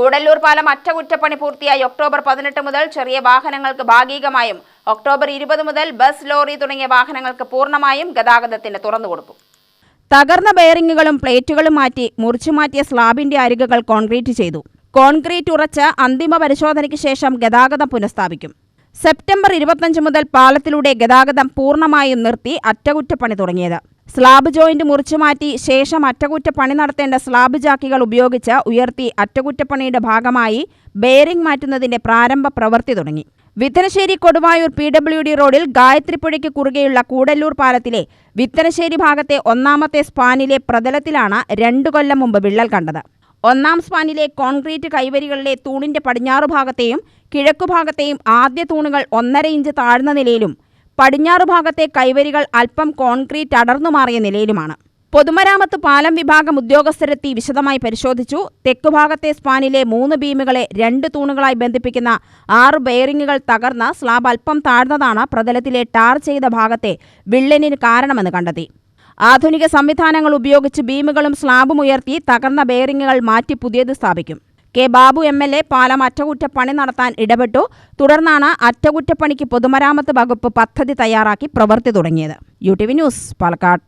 കൂടല്ലൂർ പാലം അറ്റകുറ്റപ്പണി പൂർത്തിയായി ഒക്ടോബർ പതിനെട്ട് മുതൽ ചെറിയ വാഹനങ്ങൾക്ക് ഭാഗികമായും ഒക്ടോബർ ഇരുപത് മുതൽ ബസ് ലോറി തുടങ്ങിയ വാഹനങ്ങൾക്ക് പൂർണമായും ഗതാഗതത്തിന് തുറന്നുകൊടുക്കും തകർന്ന ബെയറിങ്ങുകളും പ്ലേറ്റുകളും മാറ്റി മുറിച്ചു മാറ്റിയ സ്ലാബിന്റെ അരികുകൾ കോൺക്രീറ്റ് ചെയ്തു. കോൺക്രീറ്റ് ഉറച്ച് അന്തിമ പരിശോധനയ്ക്ക് ശേഷം ഗതാഗതം പുനഃസ്ഥാപിക്കും. സെപ്റ്റംബർ ഇരുപത്തഞ്ച് മുതൽ പാലത്തിലൂടെ ഗതാഗതം പൂർണമായും നിർത്തി അറ്റകുറ്റപ്പണി തുടങ്ങിയത്. സ്ലാബ് ജോയിന്റ് മുറിച്ചു മാറ്റി ശേഷം അറ്റകുറ്റപ്പണി നടത്തേണ്ട സ്ലാബ് ജാക്കികൾ ഉപയോഗിച്ച് ഉയർത്തി അറ്റകുറ്റപ്പണിയുടെ ഭാഗമായി ബെയറിംഗ് മാറ്റുന്നതിന്റെ പ്രാരംഭ പ്രവൃത്തി തുടങ്ങി. Vithanassery Koduvayur P W D റോഡിൽ ഗായത്രിപ്പുഴയ്ക്ക് കുറുകെയുള്ള കൂടല്ലൂർ പാലത്തിലെ വിത്തനശ്ശേരി ഭാഗത്തെ ഒന്നാമത്തെ സ്പാനിലെ പ്രതലത്തിലാണ് രണ്ടു കൊല്ലം മുമ്പ് വിള്ളൽ കണ്ടത്. ഒന്നാം സ്പാനിലെ കോൺക്രീറ്റ് കൈവരികളിലെ തൂണിന്റെ പടിഞ്ഞാറു ഭാഗത്തെയും കിഴക്കുഭാഗത്തെയും ആദ്യ തൂണുകൾ ഒന്നര ഇഞ്ച് താഴ്ന്ന നിലയിലും പടിഞ്ഞാറു ഭാഗത്തെ കൈവരികൾ അല്പം കോൺക്രീറ്റ് അടർന്നു മാറിയ നിലയിലുമാണ്. പൊതുമരാമത്ത് പാലം വിഭാഗം ഉദ്യോഗസ്ഥരെത്തി വിശദമായി പരിശോധിച്ചു. തെക്കുഭാഗത്തെ സ്പാനിലെ മൂന്ന് ബീമുകളെ രണ്ട് തൂണുകളായി ബന്ധിപ്പിക്കുന്ന ആറ് ബെയറിങ്ങുകൾ തകർന്ന സ്ലാബ് അല്പം താഴ്ന്നതാണ് പ്രതലത്തിലെ ടാർ ചെയ്ത ഭാഗത്തെ വിള്ളലിന് കാരണമെന്ന് കണ്ടെത്തി. ആധുനിക സംവിധാനങ്ങൾ ഉപയോഗിച്ച് ബീമുകളും സ്ലാബും ഉയർത്തി തകർന്ന ബെയറിങ്ങുകൾ മാറ്റി പുതിയത് സ്ഥാപിക്കും. K Babu M L A പാലം അറ്റകുറ്റപ്പണി നടത്താൻ ഇടപെട്ടു. തുടർന്നാണ് അറ്റകുറ്റപ്പണിക്ക് പൊതുമരാമത്ത് വകുപ്പ് പദ്ധതി തയ്യാറാക്കി പ്രവൃത്തി തുടങ്ങിയത്. U T V news Palakkad.